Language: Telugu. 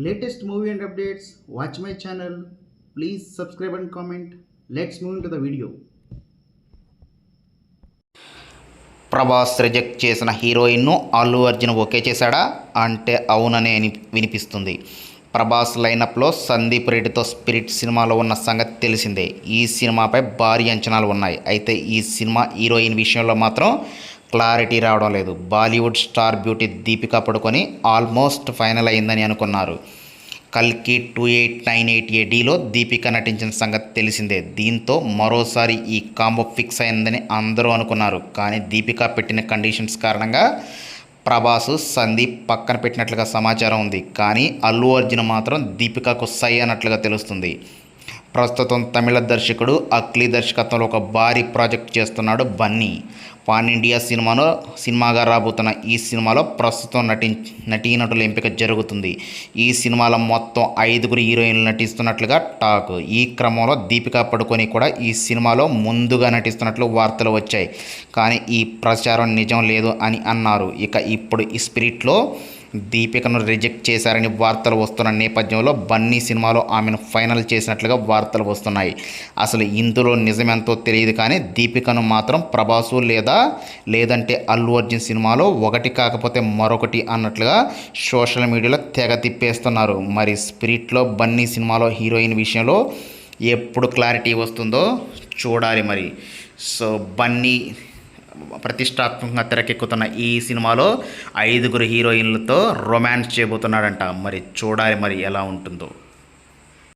Latest movie and updates watch my channel please subscribe and comment let's move to the video Prabhas reject చేసిన హీరోయిన్ను అల్లు అర్జున్ ఓకే చేశాడా? అంటే అవుననే వినిపిస్తుంది. ప్రభాస్ లైనప్లో సందీప్ రెడ్డితో స్పిరిట్ సినిమాలో ఉన్న సంగతి తెలిసిందే. ఈ సినిమాపై భారీ అంచనాలు ఉన్నాయి. అయితే ఈ సినిమా హీరోయిన్ విషయంలో మాత్రం క్లారిటీ రావడం లేదు. బాలీవుడ్ స్టార్ బ్యూటీ దీపికా పడుకొని ఆల్మోస్ట్ ఫైనల్ అయిందని అనుకున్నారు. కల్కి టూ ఎయిట్ నైన్ ఎయిట్ ఏడీలో దీపిక నటించిన సంగతి తెలిసిందే. దీంతో మరోసారి ఈ కాంబో ఫిక్స్ అయిందని అందరూ అనుకున్నారు. కానీ దీపిక పెట్టిన కండిషన్స్ కారణంగా ప్రభాసు సందీప్ పక్కన పెట్టినట్లుగా సమాచారం ఉంది. కానీ అల్లు అర్జున్ మాత్రం దీపికకు సై అన్నట్లుగా తెలుస్తుంది. ప్రస్తుతం తమిళ దర్శకుడు అక్లీ దర్శకత్వంలో ఒక భారీ ప్రాజెక్ట్ చేస్తున్నాడు బన్నీ. పాన్ ఇండియా సినిమాలో సినిమాగా రాబోతున్న ఈ సినిమాలో ప్రస్తుతం నటి నటీనటుల ఎంపిక జరుగుతుంది. ఈ సినిమాలో మొత్తం ఐదుగురు హీరోయిన్లు నటిస్తున్నట్లుగా టాక్. ఈ క్రమంలో దీపికా పడుకొని కూడా ఈ సినిమాలో ముందుగా నటిస్తున్నట్లు వార్తలు వచ్చాయి. కానీ ఈ ప్రచారం నిజం లేదు అని అన్నారు. ఇక ఇప్పుడు ఈ స్పిరిట్లో దీపికను రిజెక్ట్ చేశారని వార్తలు వస్తున్న నేపథ్యంలో బన్నీ సినిమాలో ఆమెను ఫైనల్ చేసినట్లుగా వార్తలు వస్తున్నాయి. అసలు ఇందులో నిజమెంతో తెలియదు కానీ దీపికను మాత్రం ప్రభాసు లేదా లేదంటే అల్లు అర్జున్ సినిమాలో ఒకటి కాకపోతే మరొకటి అన్నట్లుగా సోషల్ మీడియాలో తెగ తిప్పేస్తున్నారు. మరి స్పిరిట్లో బన్నీ సినిమాలో హీరోయిన్ విషయంలో ఎప్పుడు క్లారిటీ వస్తుందో చూడాలి మరి. సో బన్నీ ప్రతిష్టాత్మకంగా తెరకెక్కుతున్న ఈ సినిమాలో ఐదుగురు హీరోయిన్లతో రొమాన్స్ చేయబోతున్నాడంట. మరి చూడాలి మరి ఎలా ఉంటుందో.